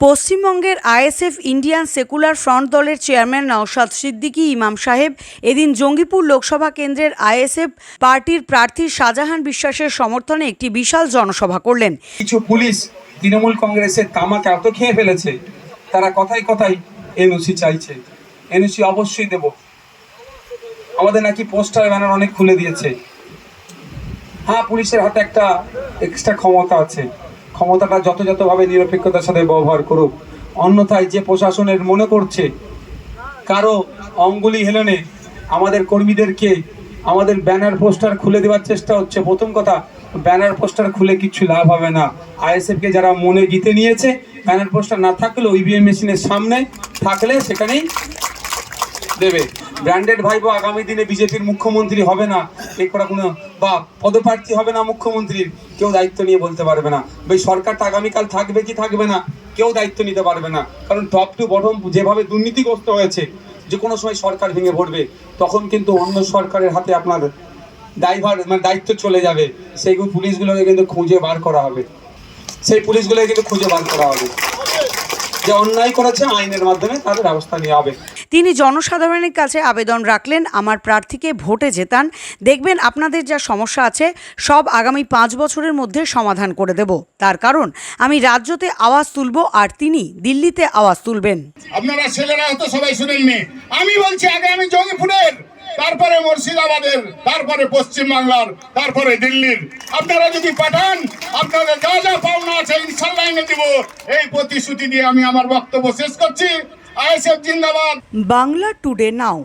পশ্চিমবঙ্গের ISF Indian secular front দলের chairman Naushad Siddiqui, ইমাম সাহেব, এদিন জঙ্গিপুর লোকসভা কেন্দ্রের আইএসএফ পার্টির প্রার্থী শাহজাহান বিশ্বাসের সমর্থনে একটি বিশাল জনসভা করলেন। কিছু পুলিশ তৃণমূল কংগ্রেসের তামাক এত খেয়ে ফেলেছে। তারা কথাই কথাই এনওসি চাইছে। এনওসি অবশ্যই দেব। আমাদের নাকি পোস্টার, ব্যানার অনেক খুলে দিয়েছে। হ্যাঁ পুলিশের হাতে একটা এক্সট্রা ক্ষমতা আছে। ক্ষমতাটা যথাযথভাবে নিরপেক্ষতার সাথে ব্যবহার করুক। অন্যথায় যে প্রশাসনের মনে করছে, কারও অঙ্গুলি হেলনে আমাদের কর্মীদেরকে আমাদের ব্যানার পোস্টার খুলে দেওয়ার চেষ্টা হচ্ছে। প্রথম কথা, ব্যানার পোস্টার খুলে কিছু লাভ হবে না। আইএসএফ কে যারা মনে জিতে নিয়েছে, ব্যানার পোস্টার না থাকলেও ইভিএম মেশিনের সামনে থাকলে সেখানেই দেবে। ব্র্যান্ডেড ভাইবো, আগামী দিনে বিজেপির মুখ্যমন্ত্রী হবে না। এই করা কোনো, বা পদপ্রার্থী হবে না মুখ্যমন্ত্রীর, কেউ দায়িত্ব নিয়ে বলতে পারবে না। এই সরকারটা আগামীকাল থাকবে কি থাকবে না, কেউ দায়িত্ব নিতে পারবে না। কারণ টপ টু বটম যেভাবে দুর্নীতিগ্রস্ত হয়েছে, যে কোনো সময় সরকার ভেঙে পড়বে, তখন কিন্তু অন্য সরকারের হাতে আপনার ড্রাইভার মানে দায়িত্ব চলে যাবে। সেইগুলো পুলিশগুলোকে কিন্তু খুঁজে বার করা হবে। সেই পুলিশগুলোকে কিন্তু খুঁজে বার করা হবে। যে অন্যায় করেছে, আইনের মাধ্যমে তাদের ব্যবস্থা নেওয়া হবে। তিনি জনসাধারণের কাছে আবেদন রাখলেন, আমার প্রার্থীকে ভোটে জেতান। দেখবেন আপনাদের যা সমস্যা আছে, সব আগামী পাঁচ বছরের মধ্যে সমাধান করে দেব। তার কারণ, আমি রাজ্যতে আওয়াজ তুলব আর তিনি দিল্লিতে আওয়াজ তুলবেন। আপনারা ছেলেরা হয়তো সবাই শুনেননি। আমি বলছি, আগে আমি জঙ্গিপুরের, তারপরে মুর্শিদাবাদের, তারপরে পশ্চিম বাংলার তারপরে দিল্লির। আপনারা যদি পাঠান, আপনাদের যা যা পাওনা আছে, ইনশাল্লাহ এনে দিব। এই প্রতিশ্রুতি দিয়ে আমি আমার বক্তব্য শেষ করছি। আইএসএফ জিন্দাবাদ। Bangla today now.